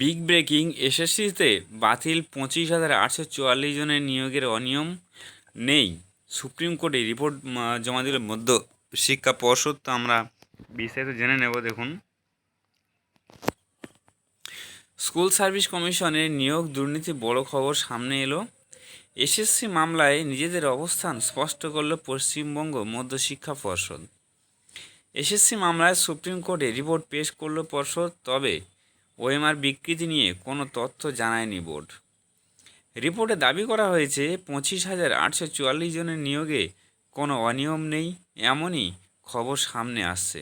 Big breaking এসএসসিতে বাতিল পঁচিশ হাজার আটশো চুয়াল্লিশ জনের নিয়োগের অনিয়ম নেই। সুপ্রিম কোর্টে রিপোর্ট জমা দিল মধ্য শিক্ষা পর্ষদ। তো আমরা বিস্তারিত জেনে নেব, দেখুন। স্কুল সার্ভিস কমিশনের নিয়োগ দুর্নীতি বড় খবর সামনে এলো। এসএসসি মামলায় নিজেদের অবস্থান স্পষ্ট করল পশ্চিমবঙ্গ মধ্য শিক্ষা পর্ষদ। এসএসসি মামলায় সুপ্রিম কোর্টে রিপোর্ট পেশ করল পর্ষদ, তবে ওএমআর বিকৃতি নিয়ে কোনো তথ্য জানায়নি বোর্ড। রিপোর্টে দাবি করা হয়েছে, পঁচিশ হাজার আটশো চুয়াল্লিশ জনের নিয়োগে কোনো অনিয়ম নেই, এমনই খবর সামনে আসছে।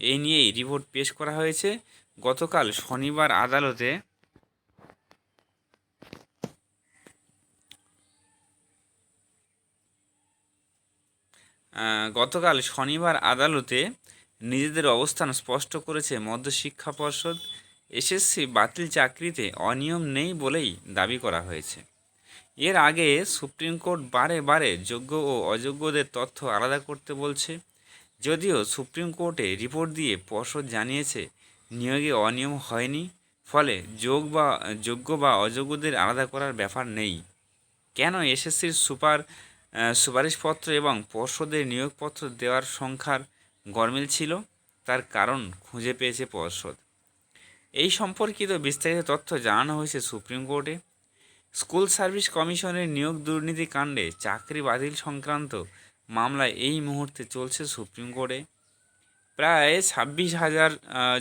এই নিয়েই রিপোর্ট পেশ করা হয়েছে। গতকাল শনিবার আদালতে গতকাল শনিবার আদালতে নিজেদের অবস্থান স্পষ্ট করেছে মধ্যশিক্ষা পর্ষদ এসএসসি বাতিল চাকরিতে অনিয়ম নেই বলেই দাবি করা হয়েছে। এর আগে সুপ্রিম কোর্ট বারে বারে যোগ্য ও অযোগ্যদের তথ্য আলাদা করতে বলছে। যদিও সুপ্রিম কোর্টে রিপোর্ট দিয়ে পর্ষদ জানিয়েছে, নিয়োগে অনিয়ম হয়নি, ফলে যোগ বা, যোগ্য বা অযোগ্যদের আলাদা করার ব্যাপার নেই। কেন এসএসসির সুপার সুপারিশপত্র এবং পর্ষদের নিয়োগপত্র দেওয়ার সংখ্যার গরমিল ছিল? তার কারণ খুঁজে পেয়েছে পর্ষদ। এই সম্পর্কিত বিস্তারিত তথ্য জানানো হয়েছে সুপ্রিম কোর্টে। স্কুল সার্ভিস কমিশনের নিয়োগ দুর্নীতি কাণ্ডে চাকরি বাতিল সংক্রান্ত মামলায় এই মুহূর্তে চলছে সুপ্রিম কোর্টে। প্রায় ছাব্বিশ হাজার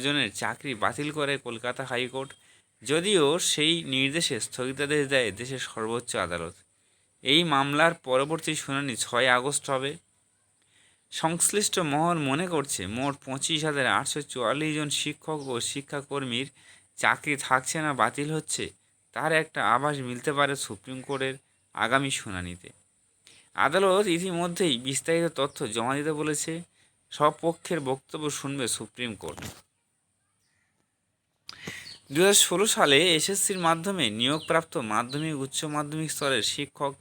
জনের চাকরি বাতিল করে কলকাতা হাইকোর্ট। যদিও সেই নির্দেশে স্থগিতাদেশ দেয় দেশের সর্বোচ্চ আদালত। এই মামলার পরবর্তী শুনানি ছয় আগস্ট হবে। সংশ্লিষ্ট মহল মনে করছে মোট পঁচিশ হাজার আটশো চুয়াল্লিশ জন শিক্ষক ও শিক্ষাকর্মীর চাকরি থাকছে না, বাতিল হচ্ছে। তার একটা আভাস মিলতে পারে সুপ্রিম কোর্টের আগামী শুনানিতে। আদালত ইতিমধ্যেই বিস্তারিত তথ্য জমা দিতে বলেছে। সব পক্ষের বক্তব্য শুনবে সুপ্রিম কোর্ট। দু সালে এসএসসির মাধ্যমে নিয়োগপ্রাপ্ত মাধ্যমিক, উচ্চ মাধ্যমিক স্তরের শিক্ষক,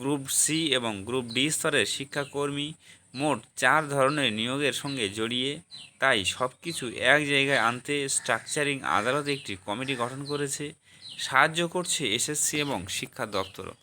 গ্রুপ সি এবং গ্রুপ ডি স্তরের শিক্ষাকর্মী মোট চার ধরনের নিয়োগের সঙ্গে জড়িয়ে তাই সব কিছু এক জায়গায় আনতে স্ট্রাকচারিং আদালত একটি কমিটি গঠন করেছে। সাহায্য করছে এসএসসি এবং শিক্ষা দপ্তরও।